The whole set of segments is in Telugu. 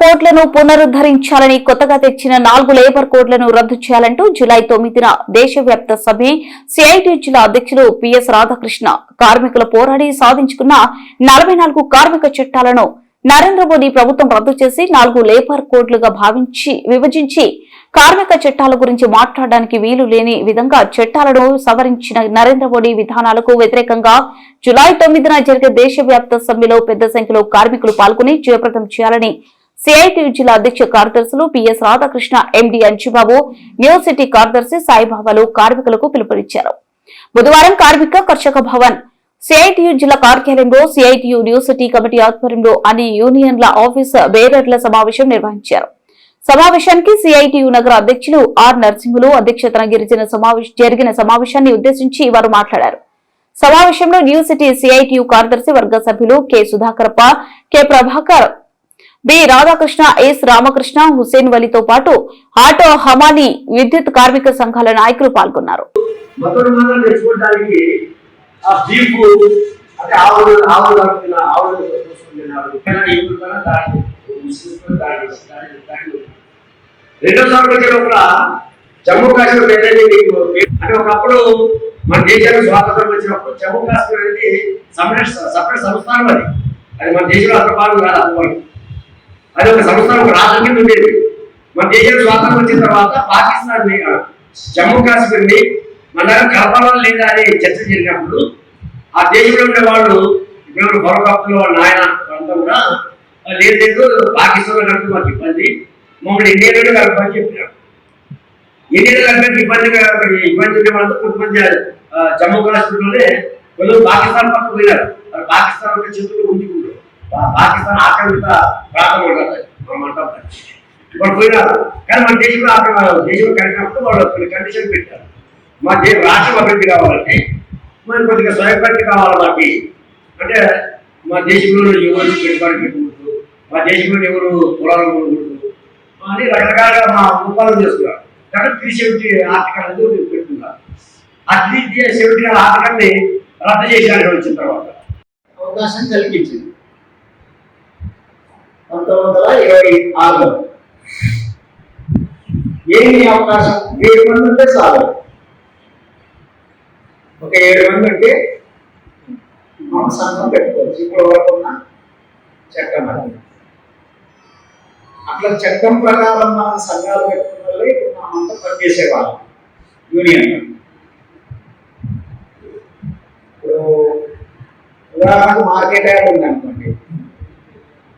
కోడ్లను పునరుద్ధరించాలని కొత్తగా తెచ్చిన నాలుగు లేబర్ కోడ్లను రద్దు చేయాలంటూ జులై తొమ్మిదిన దేశవ్యాప్త సభ సిఐటి జిల్లా అధ్యక్షులు పిఎస్ రాధాకృష్ణ కార్మికులు పోరాడి సాధించుకున్న నలభై నాలుగు కార్మిక చట్టాలను నరేంద్ర మోదీ ప్రభుత్వం రద్దు చేసి నాలుగు లేబర్ కోడ్లుగా భావించి విభజించి కార్మిక చట్టాల గురించి మాట్లాడడానికి వీలు లేని విధంగా చట్టాలను సవరించిన నరేంద్ర మోడీ విధానాలకు వ్యతిరేకంగా జులై తొమ్మిదిన జరిగే దేశవ్యాప్త సమ్మెలో పెద్ద సంఖ్యలో కార్మికులు పాల్గొని జయప్రదం చేయాలని సిఐటి జిల్లా అధ్యక్ష కార్యదర్శులు PS Radhakrishna MD Anchubabu new city కార్యదర్శి సాయిబాబాలు కార్మికులకు పిలుపునిచ్చారు. బుధవారం కార్మిక కర్షక భవన్. సిఐటియు జిల్లా కార్యాలయంలో సిఐటియు న్యూ సిటీ కమిటీ ఆధ్వర్యంలో అన్ని యూనియన్ల ఆఫీస్ బేరర్ల సమావేశం నిర్వహించారు. సమావేశానికి సిఐటియు నగర అధ్యక్షులు ఆర్ నరసింహులు అధ్యక్షతన గిరిజన జరిగిన సమావేశాన్ని ఉద్దేశించి వారు మాట్లాడారు. సమావేశంలో న్యూ సిటీ సిఐటియు కార్యదర్శి వర్గ సభ్యులు K Sudhakarappa K Prabhakar B. Radhakrishna S. Ramakrishna Husen వలితో పాటు ఆటో హమాలి విద్యుత్ కార్మిక సంఘాల నాయకులు పాల్గొన్నారు. జమ్మూ కాశ్మీర్ అనేది మీకు అంటే ఒకప్పుడు మన దేశానికి స్వాతంత్రం వచ్చినప్పుడు జమ్మూ కాశ్మీర్ అనేది సపరేట్ సపరేట్ సంస్థానం అది. అది మన దేశంలో అంత భాగం కాదు అందువల్ల అది ఒక సంవత్సరం ఒక కింద ఉండేది. మన దేశం స్వాతంత్రం వచ్చిన తర్వాత పాకిస్తాన్ని, జమ్మూ కాశ్మీర్ని మన కలపడం లేదా అని చర్చ జరిగినప్పుడు ఆ దేశంలో ఉండే వాళ్ళు ఇప్పుడు బొరకప్పులు వాళ్ళ నాయన వాళ్ళంతా కూడా లేదు లేదు పాకిస్తాన్ కలిపి మాకు ఇబ్బంది. మమ్మల్ని ఇండియన్ కలపని చెప్పినారు. ఇండియాలో కలిపి ఇబ్బందిగా ఇబ్బంది ఉండే వాళ్ళతో కొంతమంది ఆ, జమ్మూ కాశ్మీర్లోనే వాళ్ళు పాకిస్తాన్ పక్కకు పోయినారు. పాకిస్తాన్ ఒక చేతులు ఉంచుకుంటారు పాకిస్తాన్ ఆక్రమిత ప్రాంతం ఉంటుంది మనం అంటాం వాళ్ళు పోయినారు కానీ మన దేశంలో అక్కడ దేశంలో కలిగినప్పుడు వాళ్ళు కొన్ని కండిషన్ పెట్టారు. మా దే రాష్ట్రం అభివృద్ధి కావాలంటే మరి కొద్దిగా స్వయంపట్టి కావాలి మాకు? అంటే మా దేశంలో ఎవరు పెట్టుబడి పెట్టకూడదు మా దేశంలో ఎవరు పొలాలు కొనకూడదు అని రకరకాలుగా మా ఉపాధి చేస్తున్నారు. కాబట్టి త్రీ సెవెంటీ ఆర్టికల్ అనేది పెట్టుకున్నారు. ఆ త్రీ సెవెంటీ ఆర్టికల్ని రద్దు చేశారు వచ్చిన తర్వాత. అవకాశం కలిగించింది పంతొమ్మిది వందల ఇరవై ఆరులో. ఏమి అవకాశం? ఏడు మంది ఉంటే చాలు. ఒక ఏడు మంది ఉంటే మన సంఘం పెట్టుకోవచ్చు. ఇప్పుడు వరకు ఉన్న చట్టం అది. అట్లా చట్టం ప్రకారం మనం సంఘాలు పెట్టుకున్న వాళ్ళే ఇప్పుడు మనం అంతా పనిచేసేవాళ్ళం. యూనియన్. ఇప్పుడు ఉదాహరణకు మార్కెట్ యాడ్ ఉంది అనుకోండి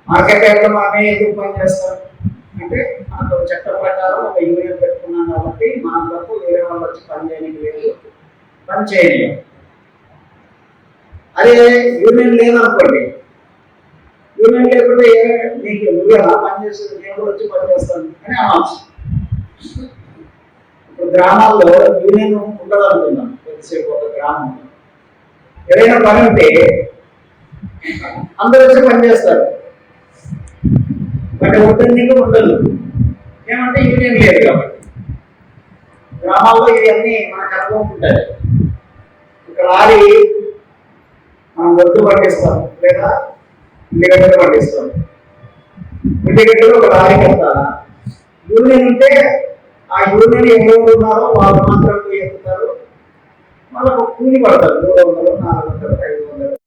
మార్కెట్ వెళ్ళడం మనం ఎందుకు పని చేస్తారు? అంటే మనకు చట్ట ప్రకారం ఒక యూనియన్ పెట్టుకున్నాం కాబట్టి మన తప్పు వేరే వాళ్ళు వచ్చి పని చేయడానికి లేదు. పని చేయలేదు. అదే యూనియన్ లేదనుకోండి. యూనియన్ లేకుంటే నీకు నువ్వు ఎలా పనిచేస్తుంది నేను కూడా వచ్చి పనిచేస్తాను అని అనవచ్చు. ఇప్పుడు గ్రామాల్లో యూనియన్ ఉండదు అనుకుందాం కొద్దిసేపు ఒక గ్రామంలో ఏదైనా పని ఉంటే అందరూ వచ్చి పనిచేస్తారు బట్ ఉంటుంది ఉండదు. ఏమంటే యూనియన్ లేదు కాబట్టి. గ్రామాల్లో ఇవన్నీ మనకు అనుభవం ఉంటాయి. ఒక లారీ మనం ఒడ్డు పట్టిస్తాం లేదా ఉల్లిగడ్డలు పట్టిస్తాం. ఉల్లిగడ్డలు ఒక లారీ కట్టాలా యూనియన్ ఉంటే ఆ యూనియన్ ఎవరు ఉన్నారో వాళ్ళు మాత్రం ఎక్కుతారు వాళ్ళకు కూలి పడతారు. మూడు వందలు నాలుగు వందలు ఐదు వందలు.